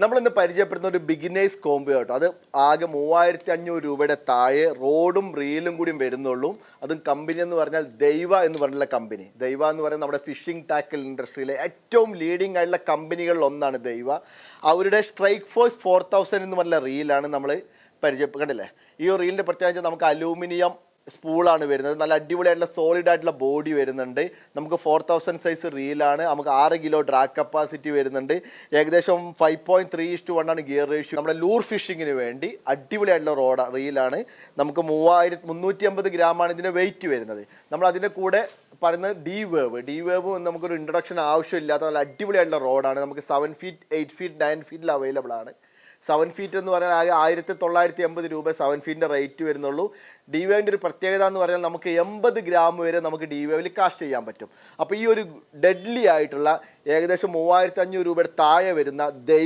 നമ്മളിന്ന് പരിചയപ്പെടുന്ന ഒരു beginners combo കേട്ടോ അത് ആകെ മൂവായിരത്തി അഞ്ഞൂറ് രൂപയുടെ താഴെ റോഡും റീലും കൂടിയും വരുന്നുള്ളൂ. അതും കമ്പനി എന്ന് പറഞ്ഞാൽ ദൈവ എന്ന് പറഞ്ഞുള്ള കമ്പനി ദൈവ എന്ന് പറയുന്നത് നമ്മുടെ ഫിഷിംഗ് ടാക്കിൾ ഇൻഡസ്ട്രിയിലെ ഏറ്റവും ലീഡിംഗ് ആയിട്ടുള്ള കമ്പനികളിൽ ഒന്നാണ് ദൈവ. അവരുടെ സ്ട്രൈക്ക് ഫോഴ്സ് ഫോർ തൗസൻഡ് എന്ന് പറഞ്ഞ റീലാണ് നമ്മൾ പരിചയപ്പെട്ടില്ലേ ഈ റീലിന്റെ പ്രത്യേകിച്ച് നമുക്ക് അലൂമിനിയം സ്പൂളാണ് വരുന്നത്. നല്ല അടിപൊളിയായിട്ടുള്ള സോളിഡ് ആയിട്ടുള്ള ബോഡി വരുന്നുണ്ട്. നമുക്ക് ഫോർ തൗസൻഡ് സൈസ് റീലാണ് നമുക്ക് ആറ് കിലോ ഡ്രാഗ് കപ്പാസിറ്റി വരുന്നുണ്ട്. ഏകദേശം five point three is to one ആണ് ഗിയർ റേഷ്യൂ നമ്മുടെ ലൂർ ഫിഷിങ്ങിന് വേണ്ടി അടിപൊളിയായിട്ടുള്ള റോഡ് റീലാണ് നമുക്ക് മൂവായിരത്തി മുന്നൂറ്റി അമ്പത് ഗ്രാമാണ് ഇതിന്റെ വെയിറ്റ് വരുന്നത്. നമ്മൾ അതിന്റെ കൂടെ പറയുന്നത് ഡി വേവ് ഡി വേവ് നമുക്കൊരു ഇൻട്രൊഡക്ഷൻ ആവശ്യമില്ലാത്ത നല്ല അടിപൊളിയായിട്ടുള്ള റോഡാണ് നമുക്ക് seven feet eight feet nine ഫീറ്റിൽ അവൈലബിൾ ആണ്. സെവൻ ഫീറ്റ് എന്ന് പറഞ്ഞാൽ ആകെ ആയിരത്തി തൊള്ളായിരത്തി എൺപത് രൂപ സെവൻ ഫീറ്റിന്റെ റേറ്റ് വരുന്നുള്ളൂ. ഡി വേവിന്റെ ഒരു പ്രത്യേകത എന്ന് പറഞ്ഞാൽ നമുക്ക് എൺപത് ഗ്രാം വരെ നമുക്ക് ഡി വേവിൽ കാസ്റ്റ് ചെയ്യാൻ പറ്റും. അപ്പോൾ ഈ ഒരു ഡെഡ്ലി ആയിട്ടുള്ള ഏകദേശം മൂവായിരത്തി അഞ്ഞൂറ് രൂപയുടെ താഴെ വരുന്ന ദൈവ